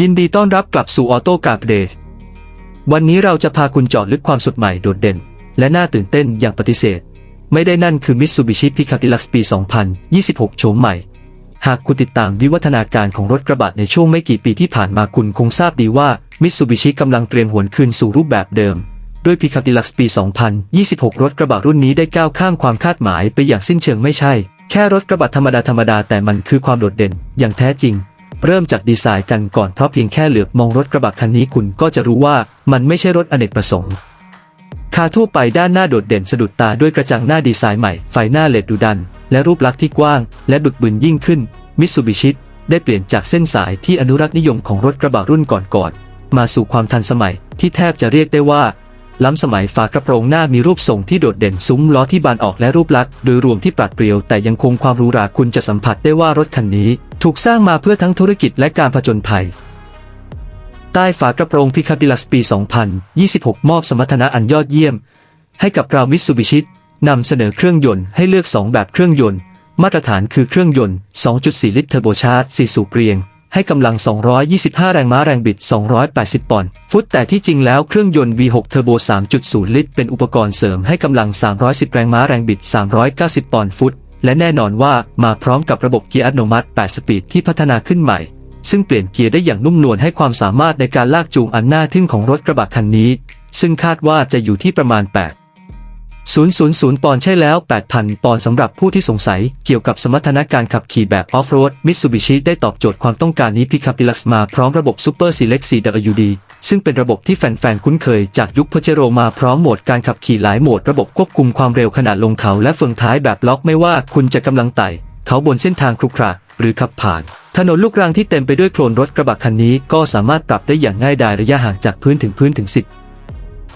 ยินดีต้อนรับกลับสู่ออโต้กา d เดย์วันนี้เราจะพาคุณเจาะลึกความสดใหม่โดดเด่น และน่าตื่นเต้นอย่างปฏิเสธ ไม่ได้นั่นคือ Mitsubishi Pickup Deluxe ปี 2026 โฉมใหม่ หากคุณติดตามวิวัฒนาการของรถกระบะในช่วงไม่กี่ปีที่ผ่านมาคุณคงทราบดีว่า Mitsubishi กำลังเตรียมหวนคืนสู่รูปแบบเดิม ด้วย Pickup Deluxe ปี 2026 รถกระบะรุ่นนี้ได้ก้าวข้ามความคาดหมายไปอย่างสิ้นเชิงไม่ใช่ แค่รถกระบะธรรมดาธรรมดาแต่มันคือความโดดเด่น อย่างแท้จริง เริ่มจากดีไซน์กันก่อนเพราะเพียงแค่เหลือบมองรถกระบะคันนี้คุณก็จะรู้ว่ามันไม่ใช่รถอเนกประสงค์คาทั่วไปด้านหน้าโดดเด่นสะดุดตาด้วยกระจังหน้าดีไซน์ใหม่ ไฟหน้าเลดดูดัน และรูปลักษณ์ที่กว้าง และบึกบึนยิ่งขึ้น มิตซูบิชิได้เปลี่ยนจากเส้นสายที่อนุรักษ์นิยมของรถกระบะรุ่นก่อนๆมาสู่ความทันสมัยที่แทบจะเรียกได้ว่า ล้ำสมัยฝากระโปรงหน้ามีรูปทรงที่โดดเด่นซุ้มล้อที่บานออกและรูปลักษณ์โดยรวมที่ปราดเปรียวแต่ยังคงความหรูหราคุณจะสัมผัสได้ว่ารถคันนี้ ถูกสร้างมาเพื่อทั้งธุรกิจและการผจญภัย ใต้ฝากระโปรงพิคาดิลัสปี 2026 มอบสมรรถนะอันยอดเยี่ยม ให้กับเรามิตซูบิชินำเสนอเครื่องยนต์ให้เลือก 2 แบบเครื่องยนต์ มาตรฐานคือเครื่องยนต์ 2.4 ลิตรเทอร์โบชาร์จ 4 สูบเรียง ให้กำลัง 225 แรงม้าแรงบิด 280 ปอนด์ฟุต แต่ที่จริงแล้วเครื่องยนต์ V6 เทอร์โบ 3.0 ลิตร เป็นอุปกรณ์เสริมให้กำลัง 310 แรงม้าแรงบิด 390 ปอนด์ฟุต และแน่นอนว่ามาพร้อมกับระบบเกียร์อัตโนมัติ 8 สปีดที่พัฒนาขึ้นใหม่ ซึ่งเปลี่ยนเกียร์ได้อย่างนุ่มนวลให้ความสามารถในการลากจูงอันน่าทึ่งของรถกระบะคันนี้ ซึ่งคาดว่าจะอยู่ที่ประมาณ 8 000 ปอนด์ใช่แล้ว 8,000 ปอนด์สำหรับผู้ที่สงสัยเกี่ยวกับสมรรถนะการขับขี่แบบออฟโรด Mitsubishi ได้ตอบโจทย์ความต้องการนี้ Pickup Deluxe มาพร้อมระบบ Super Select CWD ซึ่งเป็นระบบที่แฟนๆ คุ้นเคยจากยุค Pajero มาพร้อมโหมดการขับขี่หลายโหมดระบบควบคุมความเร็วขนาดลงเขาและเฟืองท้ายแบบล็อกไม่ว่าคุณจะกำลังไต่เขาบนเส้นทางครุขระหรือขับผ่าน ถนนลูกรังที่เต็มไปด้วยโคลนรถกระบะคันนี้ก็สามารถปรับได้อย่างง่ายดายระยะห่างจากพื้นถึงพื้นถึง 10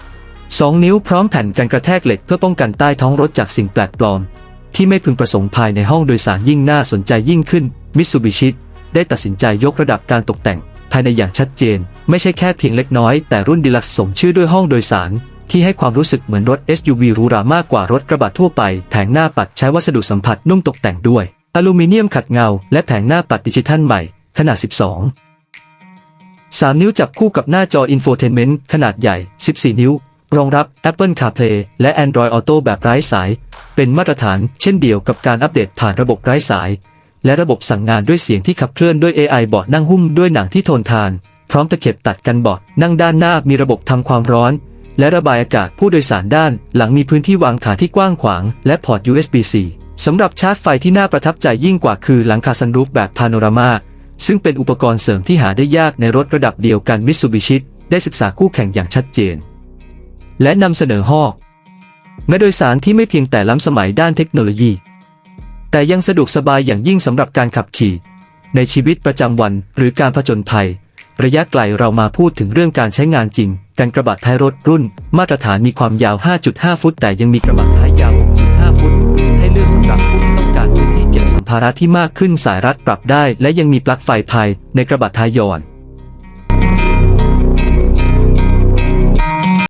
2 นิ้วพร้อมแผ่นกันกระแทกเหล็กเพื่อป้องกันใต้ท้องรถจากสิ่งแปลกปลอม ที่ไม่พึงประสงค์ภายในห้องโดยสารยิ่งน่าสนใจยิ่งขึ้นมิตซูบิชิได้ตัดสินใจยกระดับการตกแต่ง ภายในอย่างชัดเจน ไม่ใช่แค่เพียงเล็กน้อย แต่รุ่นดีลักซ์สมชื่อด้วยห้องโดยสาร ที่ให้ความรู้สึกเหมือนรถ SUV หรูหรามากกว่ารถกระบะทั่วไป แผงหน้าปัดใช้วัสดุสัมผัสนุ่มตกแต่งด้วย อลูมิเนียมขัดเงา และแผงหน้าปัดดิจิทัลใหม่ ขนาด 12 3 นิ้วจับคู่กับหน้าจออินโฟเทนเมนต์ขนาดใหญ่ 14 นิ้ว รองรับ Apple CarPlay และ Android Auto แบบไร้สาย เป็นมาตรฐานเช่นเดียวกับการอัปเดตผ่านระบบไร้สาย และระบบสั่งงานด้วยเสียงที่ขับเคลื่อนด้วย AI เบาะนั่งหุ้มด้วยหนังที่ทนทาน พร้อมตะเข็บตัดกันเบาะนั่งด้านหน้ามีระบบทำความร้อน และระบายอากาศผู้โดยสารด้าน หลังมีพื้นที่วางขาที่กว้างขวาง และพอร์ต USB-C สำหรับชาร์จไฟที่น่าประทับใจยิ่งกว่าคือหลังคาซันรูฟแบบพาโนรามาซึ่งเป็นอุปกรณ์เสริมที่หาได้ยากในรถระดับเดียวกันมิตซูบิชิได้ศึกษาคู่แข่งอย่างชัดเจน และนำเสนอหองแม้โดยสารที่ไม่เพียงแต่ล้ำสมัยด้านเทคโนโลยี แต่ยังสะดวกสบายอย่างยิ่งสำหรับการขับขี่ ในชีวิตประจำวันหรือการผจญภัย ระยะไกลเรามาพูดถึงเรื่องการใช้งานจริงการกระบะท้ายรถรุ่น มาตรฐานมีความยาว 5.5 ฟุต แต่ยังมีกระบะท้ายยาว 6.5 ฟุต ให้เลือกสำหรับผู้ที่ต้องการพื้นที่เก็บสัมภาระที่มากขึ้นสายรัดปรับได้ และยังมีปลั๊กไฟภายในกระบะท้ายย้อน